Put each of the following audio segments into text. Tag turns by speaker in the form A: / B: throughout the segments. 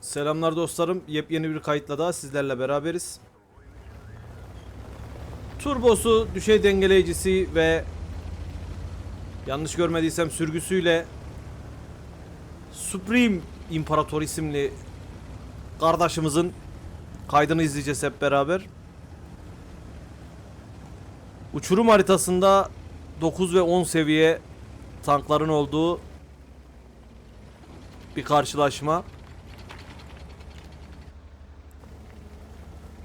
A: Selamlar dostlarım. Yepyeni bir kayıtla daha sizlerle beraberiz. Turbosu, düşey dengeleyicisi ve yanlış görmediysem sürgüsüyle Supreme İmparator isimli kardeşimizin kaydını izleyeceğiz hep beraber. Uçurum haritasında 9 ve 10 seviye tankların olduğu bir karşılaşma.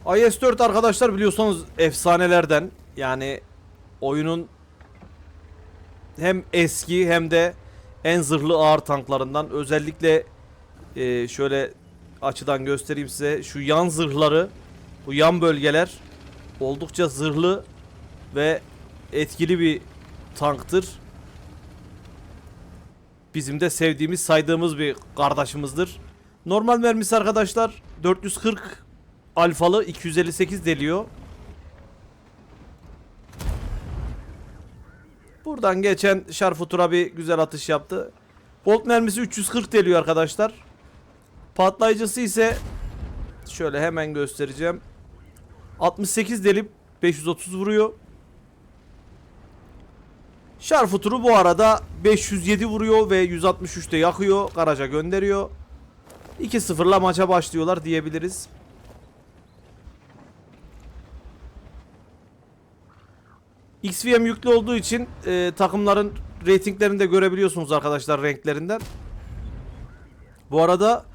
A: IS-4 arkadaşlar biliyorsanız efsanelerden yani oyunun hem eski hem de en zırhlı ağır tanklarından özellikle e, şöyle açıdan göstereyim size şu yan zırhları bu yan bölgeler oldukça zırhlı ve etkili bir tanktır. Bizim de sevdiğimiz saydığımız bir kardeşimizdir. Normal mermisi arkadaşlar 440 alfalı 258 deliyor. Buradan geçen Şarfutura bir güzel atış yaptı. Bolt mermisi 340 deliyor arkadaşlar. Patlayıcısı ise şöyle hemen göstereceğim. 68 delip 530 vuruyor. Şarfuturu bu arada 507 vuruyor ve 163'te yakıyor. Garaja gönderiyor. 2-0'la maça başlıyorlar diyebiliriz. XVM yüklü olduğu için e, takımların reytinglerini de görebiliyorsunuz arkadaşlar renklerinden. Bu arada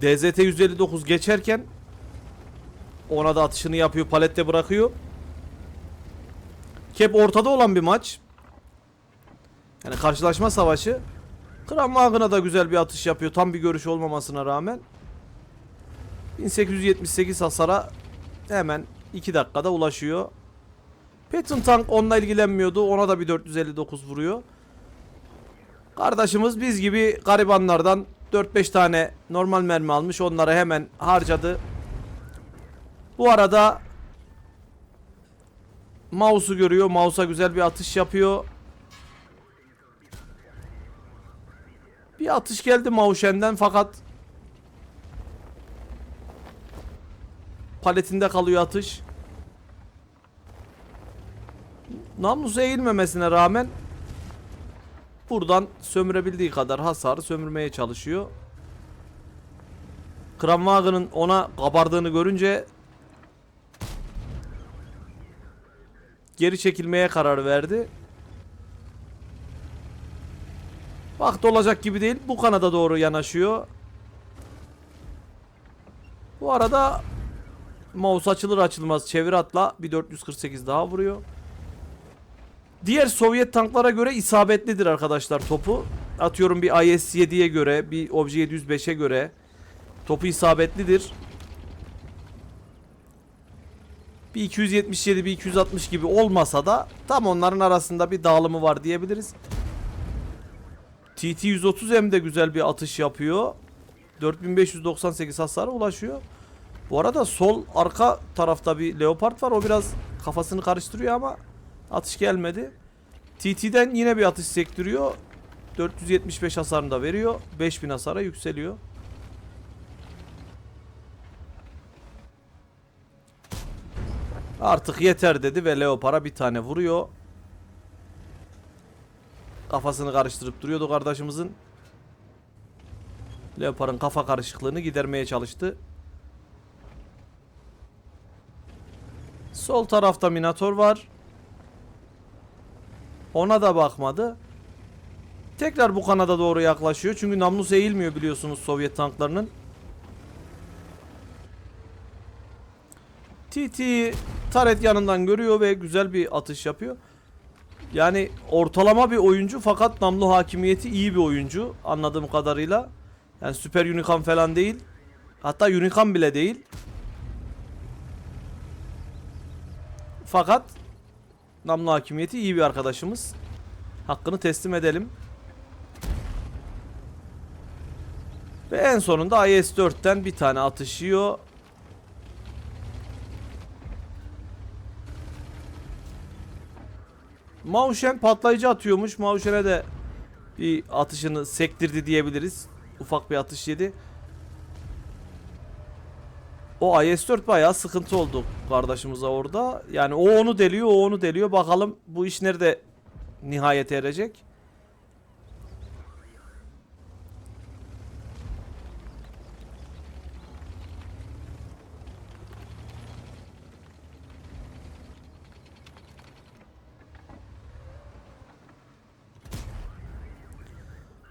A: DZT 159 geçerken ona da atışını yapıyor palette bırakıyor. Kep ortada olan bir maç. Yani karşılaşma savaşı. Kram Wagen'a da güzel bir atış yapıyor tam bir görüş olmamasına rağmen. 1878 hasara hemen 2 dakikada ulaşıyor. Patton Tank onunla ilgilenmiyordu. Ona da bir 459 vuruyor. Kardeşimiz biz gibi garibanlardan 4-5 tane normal mermi almış. Onları hemen harcadı. Bu arada Mouse'u görüyor. Mouse'a güzel bir atış yapıyor. Bir atış geldi Mauşen'den fakat paletinde kalıyor atış. Namlusu eğilmemesine rağmen buradan sömürebildiği kadar hasarı sömürmeye çalışıyor. Kramwagen'ın ona kabardığını görünce geri çekilmeye karar verdi. Vakti olacak gibi değil. Bu kanada doğru yanaşıyor. Bu arada mouse açılır açılmaz çevir atla bir 448 daha vuruyor. Diğer Sovyet tanklara göre isabetlidir arkadaşlar topu. Atıyorum bir IS-7'ye göre, bir Obje 705'e göre topu isabetlidir. Bir 277, bir 260 gibi olmasa da tam onların arasında bir dağılımı var diyebiliriz. TT-130M de güzel bir atış yapıyor. 4598 hasara ulaşıyor. Bu arada sol arka tarafta bir Leopard var. O biraz kafasını karıştırıyor ama atış gelmedi. TT'den yine bir atış sektiriyor. 475 hasarını da veriyor. 5000 hasara yükseliyor. Artık yeter dedi ve Leopard'a bir tane vuruyor. Kafasını karıştırıp duruyordu kardeşimizin. Leopard'ın kafa karışıklığını gidermeye çalıştı. Sol tarafta Minator var. Ona da bakmadı. Tekrar bu kanada doğru yaklaşıyor. Çünkü namlus eğilmiyor biliyorsunuz Sovyet tanklarının. TT taret yanından görüyor ve güzel bir atış yapıyor. Yani ortalama bir oyuncu fakat namlu hakimiyeti iyi bir oyuncu anladığım kadarıyla. Yani süper unikan falan değil. Hatta unikan bile değil. Fakat namlu hakimiyeti iyi bir arkadaşımız. Hakkını teslim edelim. Ve en sonunda IS-4'ten bir tane atışıyor. Mauşen patlayıcı atıyormuş. Mauşen'e de bir atışını sektirdi diyebiliriz. Ufak bir atış yedi. O IS-4 bayağı sıkıntı oldu kardeşimize orada. Yani o onu deliyor, o onu deliyor. Bakalım bu iş nerede nihayete erecek.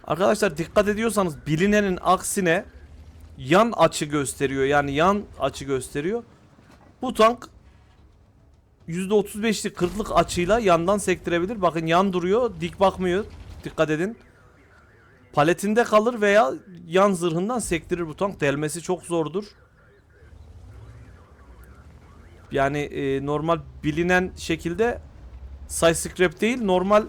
A: Arkadaşlar dikkat ediyorsanız bilinenin aksine yan açı gösteriyor. Yani yan açı gösteriyor. Bu tank %35'lik 40'lık açıyla yandan sektirebilir. Bakın yan duruyor, dik bakmıyor. Dikkat edin. Paletinde kalır veya yan zırhından sektirir bu tank. Delmesi çok zordur. Yani e, normal bilinen şekilde scrap değil, normal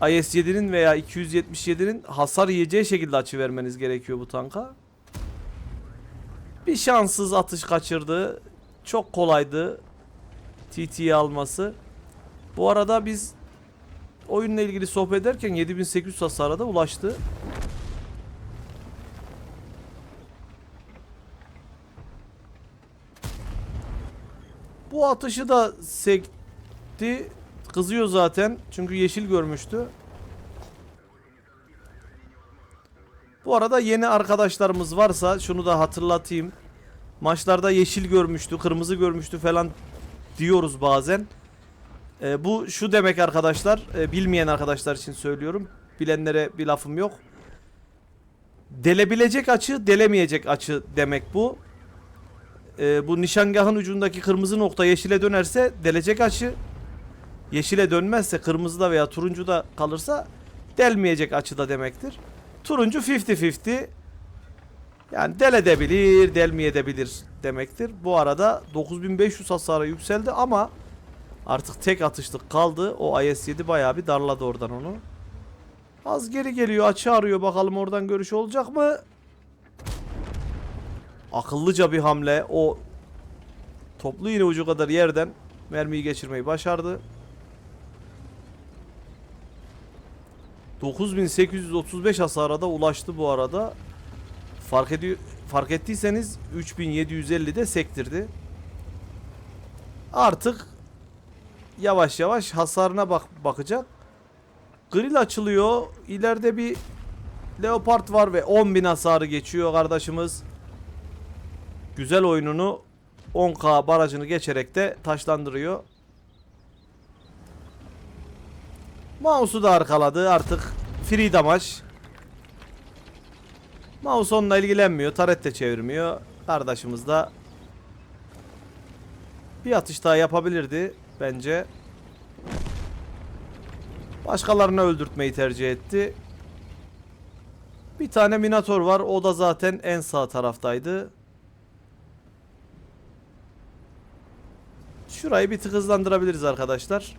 A: IS-7'nin veya 277'nin hasar yiyeceği şekilde açı vermeniz gerekiyor bu tanka. Bir şanssız atış kaçırdı. Çok kolaydı TT'yi alması. Bu arada biz oyunla ilgili sohbet ederken 7800 hasara da ulaştı. Bu atışı da sekti. Kızıyor zaten. Çünkü yeşil görmüştü. Bu arada yeni arkadaşlarımız varsa şunu da hatırlatayım. Maçlarda yeşil görmüştü, kırmızı görmüştü falan diyoruz bazen. Ee, bu şu demek arkadaşlar, e, bilmeyen arkadaşlar için söylüyorum. Bilenlere bir lafım yok. Delebilecek açı, delemeyecek açı demek bu. Ee, bu nişangahın ucundaki kırmızı nokta yeşile dönerse delecek açı. Yeşile dönmezse kırmızıda veya turuncuda kalırsa delmeyecek açıda demektir. Turuncu 50-50. Yani del edebilir, delmeyebilir demektir. Bu arada 9500 hasara yükseldi ama artık tek atışlık kaldı. O IS-7 bayağı bir darladı oradan onu. Az geri geliyor, açı arıyor. Bakalım oradan görüş olacak mı? Akıllıca bir hamle. O toplu iğne ucu kadar yerden mermiyi geçirmeyi başardı. 9835 hasara da ulaştı bu arada. Fark ediyor fark ettiyseniz 3750'de sektirdi. Artık yavaş yavaş hasarına bak bakacak. Grill açılıyor. İleride bir Leopard var ve 10.000 hasarı geçiyor kardeşimiz. Güzel oyununu 10k barajını geçerek de taşlandırıyor. Mouse'u da arkaladı artık free damage. Mouse onunla ilgilenmiyor. Taret de çevirmiyor. Kardeşimiz de bir atış daha yapabilirdi bence. Başkalarını öldürtmeyi tercih etti. Bir tane Minator var. O da zaten en sağ taraftaydı. Şurayı bir tık hızlandırabiliriz arkadaşlar.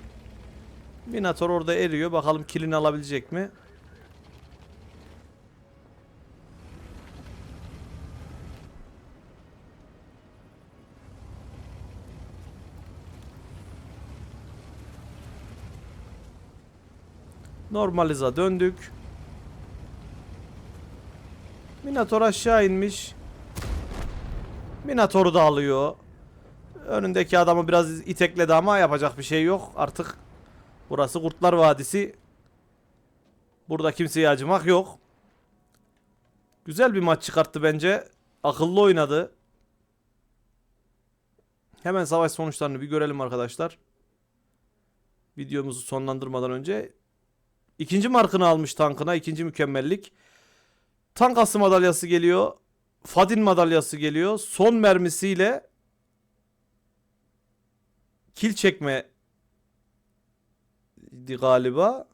A: Minator orada eriyor. Bakalım kilini alabilecek mi? Normaliza döndük. Minator aşağı inmiş. Minator'u da alıyor. Önündeki adamı biraz itekledi ama yapacak bir şey yok. Artık burası Kurtlar Vadisi. Burada kimseye acımak yok. Güzel bir maç çıkarttı bence. Akıllı oynadı. Hemen savaş sonuçlarını bir görelim arkadaşlar. Videomuzu sonlandırmadan önce İkinci markını almış tankına. ikinci mükemmellik. Tank ası madalyası geliyor. Fadin madalyası geliyor. Son mermisiyle kil çekme galiba.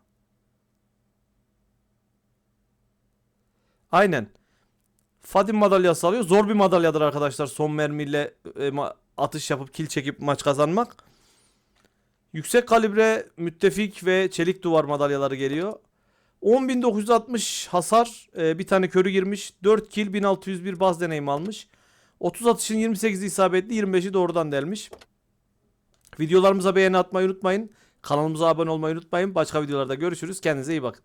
A: Aynen. Fadin madalyası alıyor. Zor bir madalyadır arkadaşlar. Son mermiyle e, atış yapıp kil çekip maç kazanmak. Yüksek kalibre müttefik ve çelik duvar madalyaları geliyor. 10.960 hasar, e, bir tane körü girmiş. 4 kill, 1601 baz deneyim almış. 30 atışın 28'i isabetli, 25'i doğrudan delmiş. Videolarımıza beğeni atmayı unutmayın. Kanalımıza abone olmayı unutmayın. Başka videolarda görüşürüz. Kendinize iyi bakın.